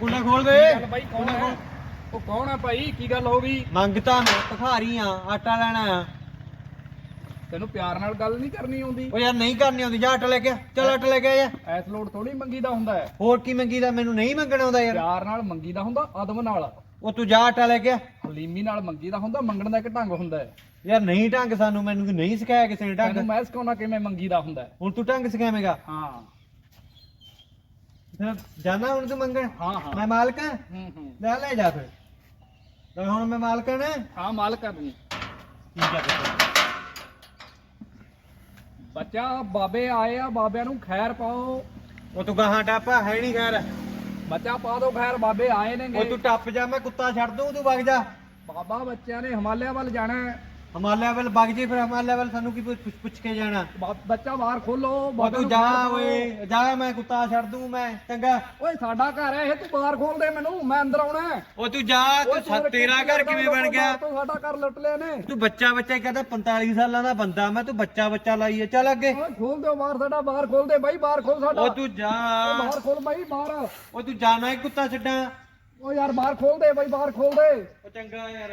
ਕੁੰਡਾ ਖੋਲ ਦੇ। ਗੱਲ ਬਾਈ ਕੌਣ ਹੈ? ਉਹ ਕੌਣ ਹੈ ਭਾਈ? ਕੀ ਗੱਲ ਹੋ ਗਈ? ਮੰਗਤਾ ਮੈਂ ਭਖਾਰੀ ਆ ਆਟਾ ਲੈਣਾ ਆ। ਤੈਨੂੰ ਪਿਆਰ ਨਾਲ ਗੱਲ ਨਹੀਂ ਕਰਨੀ ਆਉਂਦੀ। ਉਹ ਯਾਰ ਨਹੀਂ ਕਰਨੀ ਆਉਂਦੀ ਜਾ ਆਟਾ ਲੈ ਕੇ ਆ। ਚੱਲ ਆਟਾ ਲੈ ਕੇ ਆ ਜਾ ਐਸ ਲੋੜ ਥੋੜੀ ਮੰਗੀਦਾ ਹੁੰਦਾ ਹੈ। ਹੋਰ ਕੀ ਮੰਗੀਦਾ ਮੈਨੂੰ ਨਹੀਂ ਮੰਗਣਾ ਆਉਂਦਾ ਯਾਰ। ਪਿਆਰ ਨਾਲ ਮੰਗੀਦਾ ਹੁੰਦਾ ਅਦਮ ਨਾਲ। ਉਹ ਤੂੰ ਜਾ ਆਟਾ ਲੈ ਕੇ ਆ। ਹਲੀਮੀ ਨਾਲ ਮੰਗੀਦਾ ਹੁੰਦਾ ਮੰਗਣ ਦਾ ਇੱਕ ਢੰਗ ਹੁੰਦਾ ਹੈ। ਯਾਰ ਨਹੀਂ ਢੰਗ ਸਾਨੂੰ ਮੈਨੂੰ ਨਹੀਂ ਸਿਖਾਇਆ ਕਿਸੇ ਨੇ ਤੈਨੂੰ ਢੰਗ ਮੈਂ ਸਿਖਾਉਣਾ ਕਿਵੇਂ ਮੰਗੀਦਾ ਹੁੰਦਾ ਹੈ। ਹੁਣ ਤੂੰ ਢੰਗ ਸਿਖਾਵੇਂਗਾ। ਹਾਂ। ਜਾਣਾ ਹੁਣ ਤੂੰ ਮੰਗਣ? ਹਾਂ ਹਾਂ। ਮੈਂ ਮਾਲਕ ਹਾਂ? ਹੂੰ ਹੂੰ। ਲੈ ਲੈ ਜਾ ਫਿਰ। ਤਾਂ ਹੁਣ ਮੈਂ ਮਾਲਕ ਹਾਂ? ਨਾ ਹਾਂ ਮਾਲਕ ਕਰਨੀ ਠੀਕ ਆ ਫਿਰ। ਬੱਚਾ ਬਾਬੇ ਆਏ ਆ ਬਾਬਿਆਂ ਨੂੰ ਖੈਰ ਪਾਓ। ਉਹ ਤੂੰ ਗਾਹਾਂ ਟਾਪਾ ਹੈ ਨਹੀਂ ਖੈਰ। ਬੱਚਾ ਪਾ ਦੋ ਖੈਰ ਬਾਬੇ ਆਏ ਉਹ ਨੇਗੇ ਤੂੰ ਟੱਪ ਜਾ ਮੈਂ ਕੁੱਤਾ ਛੱਡ ਦੂੰ ਤੂੰ ਵਗ ਜਾ। ਬਾਬਾ ਬੱਚਿਆਂ ਨੇ ਹਿਮਾਲਿਆ ਵੱਲ ਜਾਣਾ ਹੈ। ਹਿਮਾਲਿਆ ਵੱਲ ਵਗ ਜੇ ਫਿਰ ਹਿਮਾਲਿਆ ਵੱਲ ਸਾਨੂੰ ਕੀ ਪੁੱਛ ਪੁੱਛ ਕੇ ਜਾਣਾ? ਬਾ- ਬੱਚਾ ਬਾਹਰ ਖੋਲੋ ਉਹ ਬਾਬੇ ਤੂੰ ਨੂੰ ਜਾ। ਓਏ ਜਾ ਮੈਂ ਕੁੱਤਾ ਛੱਡ ਦੂੰ ਮੈਂ ਚੰਗਾ। ਓਏ ਸਾਡਾ ਘਰ ਹੈ ਇਹ ਤੂੰ ਬਾਹਰ ਖੋਲ ਦੇ ਮੈਨੂੰ ਮੈਂ ਅੰਦਰ ਆਉਣਾ ਹੈ। ਉਹ ਤੂੰ ਜਾ ਓਏ ਤੂੰ ਤੇਰਾ ਘਰ ਕਿਵੇਂ ਬਣ ਗਿਆ? ਤੂੰ ਸਾਡਾ ਘਰ ਲੁੱਟ ਲਿਆ ਨੇ। ਤੂੰ ਬੱਚਾ ਬੱਚਾ ਹੀ ਕਹਿੰਦਾ 45 ਸਾਲਾਂ ਦਾ ਬੰਦਾ ਮੈਂ ਤੂੰ ਬੱਚਾ ਬੱਚਾ ਲਾਈਏ ਚੱਲ ਅੱਗੇ। ਓਏ ਖੋਲ ਦਿਓ ਬਾਹਰ ਸਾਡਾ ਬਾਹਰ ਖੋਲ ਦੇ ਬਾਈ ਬਾਹਰ ਖੋਲ ਸਾਡਾ। ਉਹ ਤੂੰ ਜਾ। ਬਾਹਰ ਖੋਲ ਬਾਈ ਬਾਹਰ। ਉਹ ਤੂੰ ਜਾਣਾ ਹੀ ਕੁੱਤਾ ਛੱਡਾਂ। ਓ ਯਾਰ ਬਾਹਰ ਖੋਲ ਦੇ ਬਾਈ ਬਾਹਰ ਖੋਲ ਦੇ। ਉਹ ਚੰਗਾ ਯਾਰ।